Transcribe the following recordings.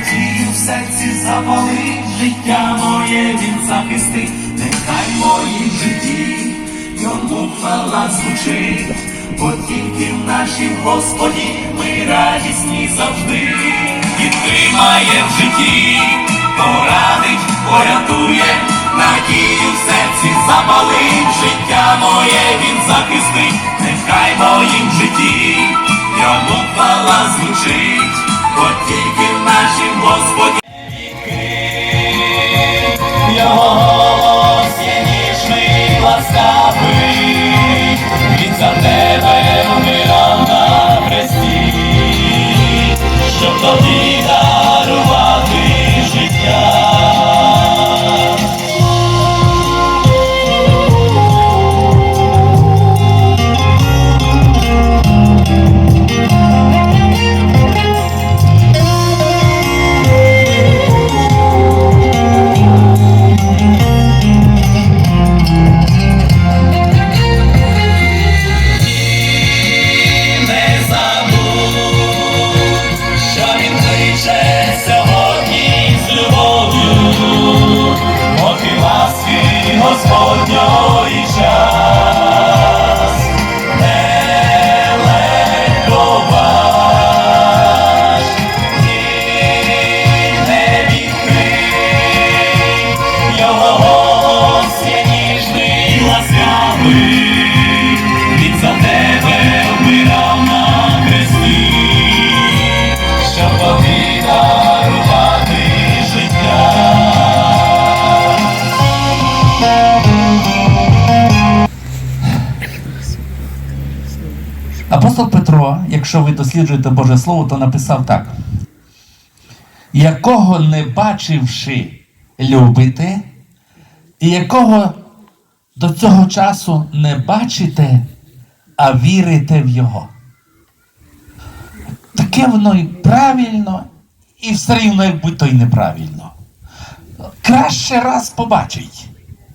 надію в серці запалив, життя моє він захистить, нехай в моїм житті йому хвала звучить, бо тільки в нашім Господі ми радісні завжди, підтримає в житті, порадить, порятує, надію в серці запалив, життя моє він захистить, нехай моїм житті йому хвала звучить, нашім Апостол Петро, якщо ви досліджуєте Боже Слово, то написав так: якого не бачивши, любите, і якого до цього часу не бачите, а вірите в Його. Таке воно і правильно, і все рівно, як будь то й неправильно. Краще раз побачить,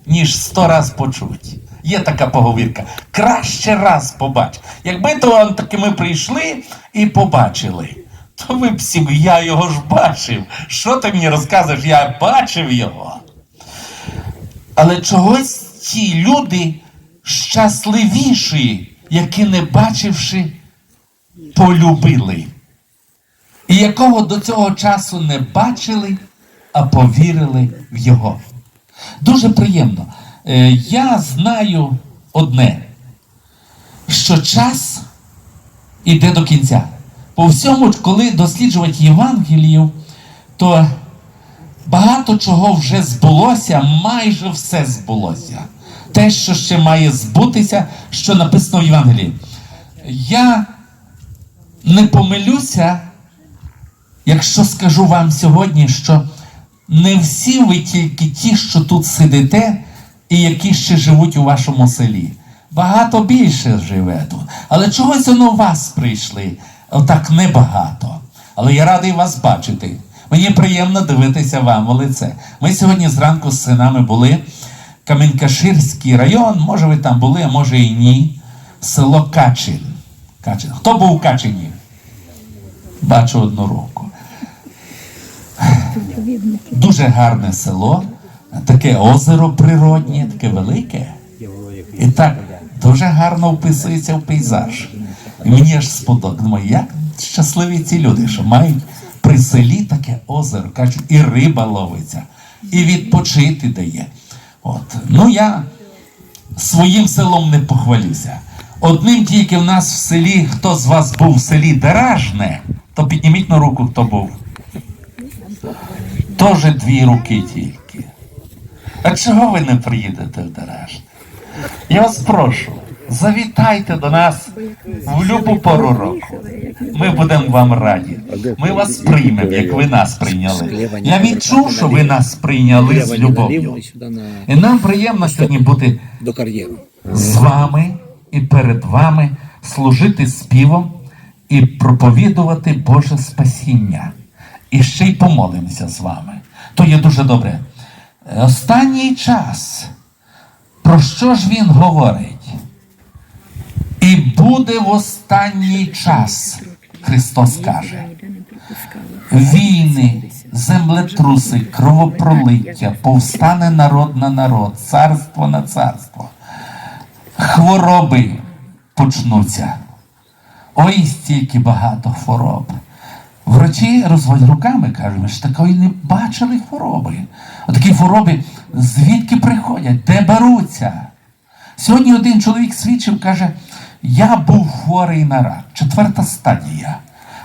ніж сто раз почуть. Є така поговірка. Краще раз побач. Якби то таки ми прийшли і побачили, то ви б всі, я його ж бачив. Що ти мені розказуєш? Я бачив його. Але чогось ті люди щасливіші, які не бачивши, полюбили. І якого до цього часу не бачили, а повірили в його. Дуже приємно. Е, Я знаю одне, що час іде до кінця. По всьому, коли досліджувати Євангелію, то багато чого вже збулося, майже все збулося. Те, що ще має збутися, що написано в Євангелії. Я не помилюся, якщо скажу вам сьогодні, що не всі ви тільки ті, що тут сидите, і які ще живуть у вашому селі. Багато більше живе тут. Але чогось воно у вас прийшли. Отак небагато. Але я радий вас бачити. Мені приємно дивитися вам у лице. Ми сьогодні зранку з синами були. Камінькаширський район, може ви там були, а може і ні. Село Качин. Качин. Хто був у Качині? Бачу одну руку. Дуже гарне село, таке озеро природнє, таке велике. І так дуже гарно вписується в пейзаж. І мені аж сподобалося. Думаю, як щасливі ці люди, що мають при селі таке озеро, кажуть, і риба ловиться, і відпочити дає. От. Ну я своїм селом не похвалюся. Одним тільки в нас в селі, хто з вас був в селі Деражне, то підніміть на руку, хто був. Тоже дві руки тільки. А чого ви не приїдете в Деражне? Я вас прошу, завітайте до нас в любу пору року. Ми будемо вам раді. Ми вас приймемо, як ви нас прийняли. Я відчув, що ви нас прийняли з любов'ю. І нам приємно сьогодні бути з вами і перед вами, служити співом і проповідувати Боже спасіння. І ще й помолимося з вами. То є дуже добре. Останній час. Про що ж він говорить? І буде в останній час, Христос каже. Війни, землетруси, кровопролиття, повстане народ на народ, царство на царство. Хвороби почнуться. Ой, стільки багато хвороб. Врачі розводять руками, кажуть, ми ж такої не бачили хвороби. Отакі хвороби звідки приходять, де беруться. Сьогодні один чоловік свідчив, каже, я був хворий на рак, четверта стадія.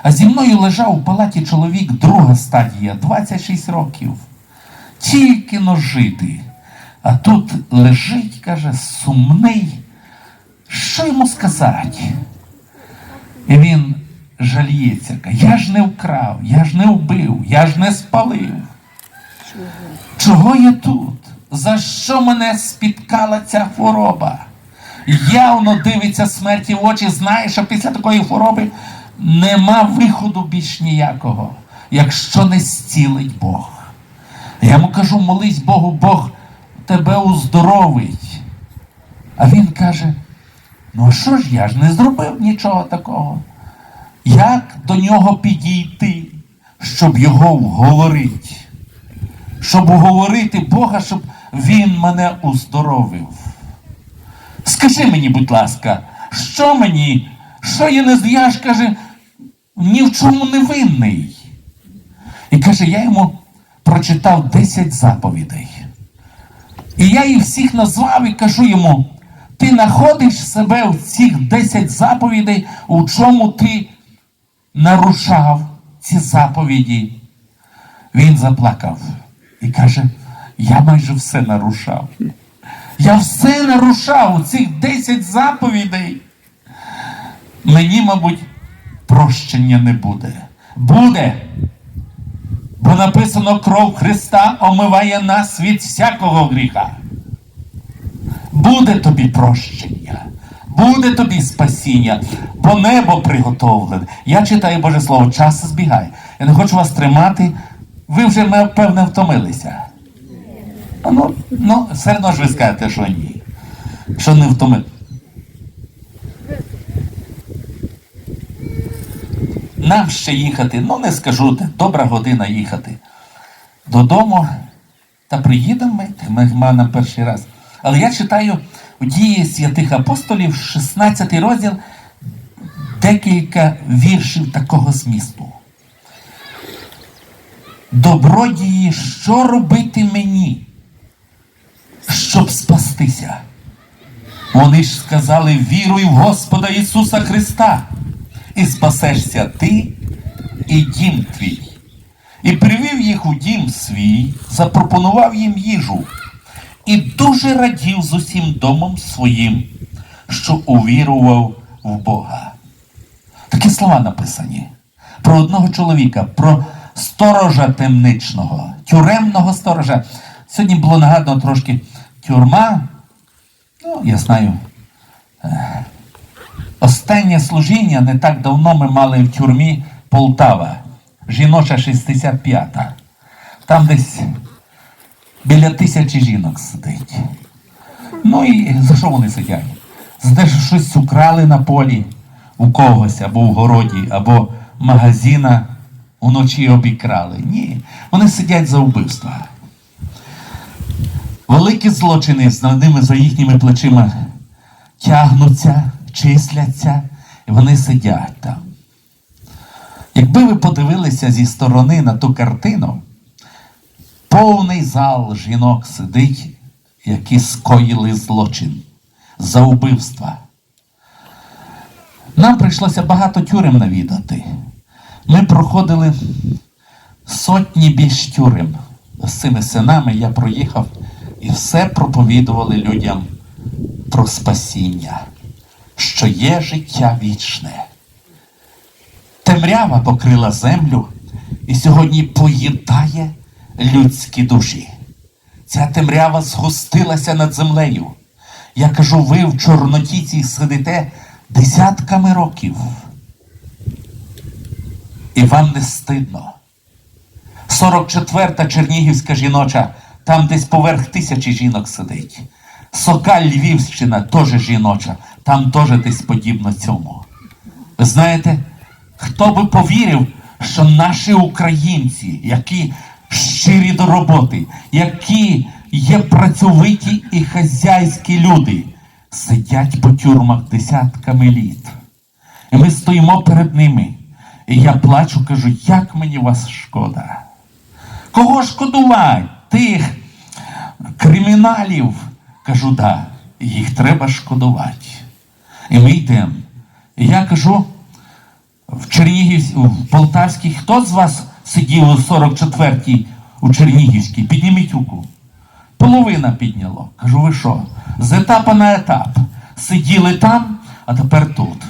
А зі мною лежав у палаті чоловік, друга стадія, 26 років. Тільки но жити. А тут лежить, каже, сумний. Що йому сказати? І він жаліється, я ж не вкрав, я ж не вбив, я ж не спалив. Чого я тут? За що мене спіткала ця хвороба? Явно дивиться смерті в очі, знає, що після такої хвороби нема виходу більш ніякого, якщо не зцілить Бог. Я йому кажу, молись Богу, Бог тебе уздоровить. А він каже: ну що ж я ж не зробив нічого такого? Як до нього підійти, щоб його вговорити? Щоб уговорити Бога, щоб він мене уздоровив. Скажи мені, будь ласка, що мені, що я не я ж каже, ні в чому не винний. І каже, я йому прочитав 10 заповідей. І я їх всіх назвав і кажу йому: ти знаходиш себе в цих 10 заповідей, у чому ти нарушав ці заповіді. Він заплакав і каже: я майже все нарушав. Я все нарушав цих 10 заповідей. Мені, мабуть, прощення не буде. Буде. Бо написано, кров Христа омиває нас від всякого гріха. Буде тобі прощення, буде тобі спасіння, бо небо приготовлене. Я читаю Боже Слово, час збігає. Я не хочу вас тримати. Ви вже, ме- певне, втомилися. Ну, ну, все одно ж ви скажете, що ні. Що не втомилися. Нам ще їхати, ну не скажу, добра година їхати. Додому. Та приїдемо ми, ми на перший раз. Але я читаю дії святих апостолів, 16 розділ, декілька віршів такого змісту. Добродії, що робити мені, щоб спастися? Вони ж сказали: віруй в Господа Ісуса Христа, і спасешся ти і дім твій. І привів їх у дім свій, запропонував їм їжу, і дуже радів з усім домом своїм, що увірував в Бога. Такі слова написані про одного чоловіка, про сторожа темничного, тюремного сторожа. Сьогодні було нагадано трошки тюрма. Ну, я знаю. е, Останнє служіння не так давно ми мали в тюрмі Полтава, жіноча 65-та. Там десь біля тисячі жінок сидить. Ну і за що вони сидять? За що щось украли на полі у когось, або в городі, або магазина уночі обікрали. Ні. Вони сидять за вбивства. Великі злочини з ними за їхніми плечима тягнуться, числяться, і вони сидять там. Якби ви подивилися зі сторони на ту картину, повний зал жінок сидить, які скоїли злочин за вбивства. Нам прийшлося багато тюрем навідати. Ми проходили сотні більш тюрем. З цими синами я проїхав і все проповідували людям про спасіння, що є життя вічне. Темрява покрила землю і сьогодні поїдає людські душі. Ця темрява згустилася над землею. Я кажу, ви в Чорноті цій сидите десятками років. І вам не стидно. 44-та Чернігівська жіноча, там десь поверх тисячі жінок сидить. Сокаль Львівщина теж жіноча, там теж десь подібно цьому. Ви знаєте, хто би повірив, що наші українці, які щирі до роботи, які є працьовиті і хазяйські люди, сидять по тюрмах десятками літ. І ми стоїмо перед ними. І я плачу, кажу, як мені вас шкода. Кого шкодувати? Тих криміналів. Кажу, да, їх треба шкодувати. І ми йдемо. І я кажу, в Чернігівській, в Полтавській, хто з вас сидів у 44-й у Чернігівській? Підніміть руку. Половина підняло. Кажу, ви що? З етапу на етап. Сиділи там, а тепер тут.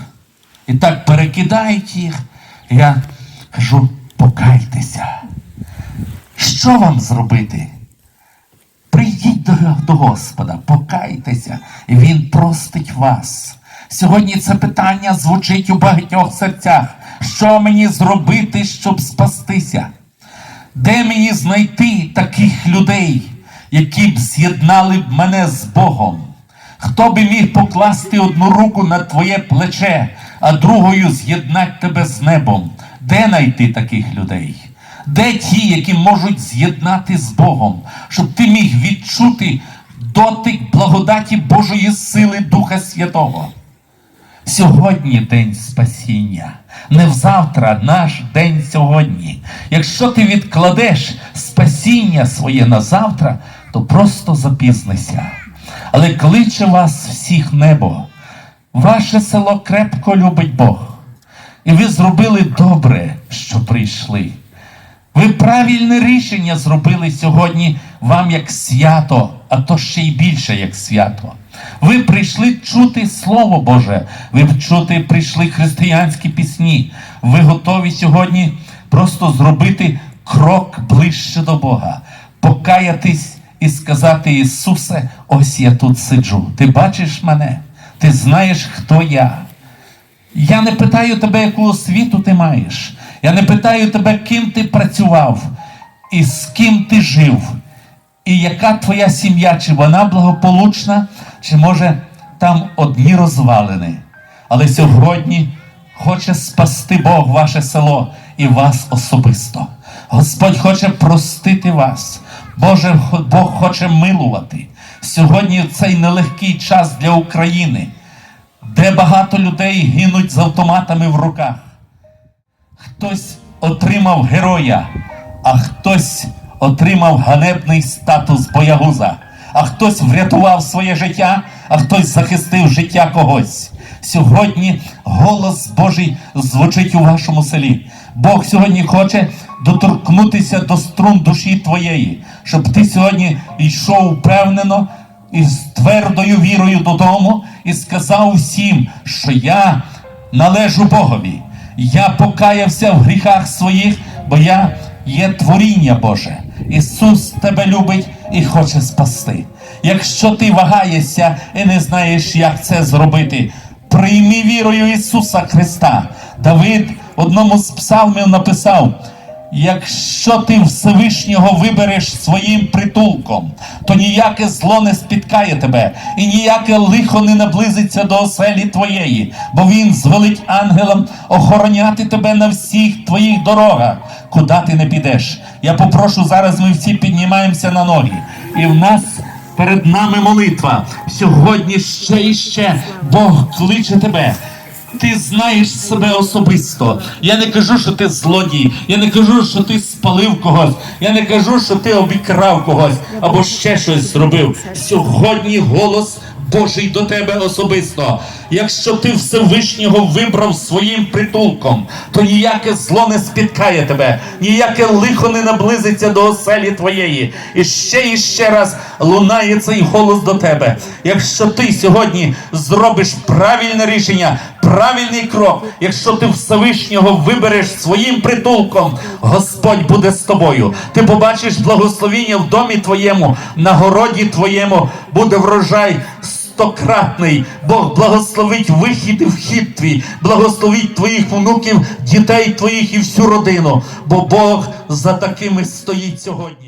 І так перекидають їх. Я кажу, покайтеся. Що вам зробити? Прийдіть до, до Господа, покайтеся, і Він простить вас. Сьогодні це питання звучить у багатьох серцях. Що мені зробити, щоб спастися? Де мені знайти таких людей, які б з'єднали б мене з Богом? Хто би міг покласти одну руку на твоє плече, а другою з'єднати тебе з небом? Де знайти таких людей? Де ті, які можуть з'єднати з Богом, щоб ти міг відчути дотик благодаті Божої сили Духа Святого? Сьогодні день спасіння, не взавтра наш день сьогодні. Якщо ти відкладеш спасіння своє на завтра, то просто запізнися. Але кличе вас всіх небо. Ваше село крепко любить Бог. І ви зробили добре, що прийшли. Ви правильне рішення зробили сьогодні вам як свято, а то ще й більше як свято. Ви прийшли чути Слово Боже, ви чути прийшли християнські пісні. Ви готові сьогодні просто зробити крок ближче до Бога, покаятись і сказати Ісусе, ось я тут сиджу. Ти бачиш мене, ти знаєш, хто я. Я не питаю тебе, яку освіту ти маєш. Я не питаю тебе, ким ти працював і з ким ти жив, і яка твоя сім'я, чи вона благополучна, чи може там одні розвалини. Але сьогодні хоче спасти Бог ваше село і вас особисто. Господь хоче простити вас. Боже, Бог хоче милувати. Сьогодні цей нелегкий час для України де багато людей гинуть з автоматами в руках. Хтось отримав героя, а хтось отримав ганебний статус боягуза, а хтось врятував своє життя, а хтось захистив життя когось. Сьогодні голос Божий звучить у вашому селі. Бог сьогодні хоче доторкнутися до струн душі твоєї, щоб ти сьогодні йшов впевнено і з твердою вірою додому і сказав всім, що я належу Богові. Я покаявся в гріхах своїх, бо я є творіння Боже. Ісус тебе любить і хоче спасти. Якщо ти вагаєшся і не знаєш, як це зробити, прийми вірою Ісуса Христа. Давид одному з псалмів написав. Якщо ти Всевишнього вибереш своїм притулком, то ніяке зло не спіткає тебе, і ніяке лихо не наблизиться до оселі твоєї, бо він звелить ангелам охороняти тебе на всіх твоїх дорогах, куди ти не підеш. Я попрошу зараз. Ми всі піднімаємося на ноги, і в нас. Перед нами молитва. Сьогодні ще і ще Бог кличе тебе. Ти знаєш себе особисто. Я не кажу, що ти злодій. Я не кажу, що ти спалив когось. Я не кажу, що ти обікрав когось або ще щось зробив. Сьогодні голос Божий до тебе особисто. Якщо ти Всевишнього вибрав своїм притулком, то ніяке зло не спіткає тебе, ніяке лихо не наблизиться до оселі твоєї. І ще і ще раз лунає цей голос до тебе. Якщо ти сьогодні зробиш правильне рішення, правильний крок, якщо ти Всевишнього вибереш своїм притулком, Господь буде з тобою. Ти побачиш благословіння в домі твоєму, на городі твоєму буде врожай. Стократний. Бог благословить вихід і вхід твій, благословить твоїх внуків, дітей твоїх і всю родину, бо Бог за такими стоїть сьогодні.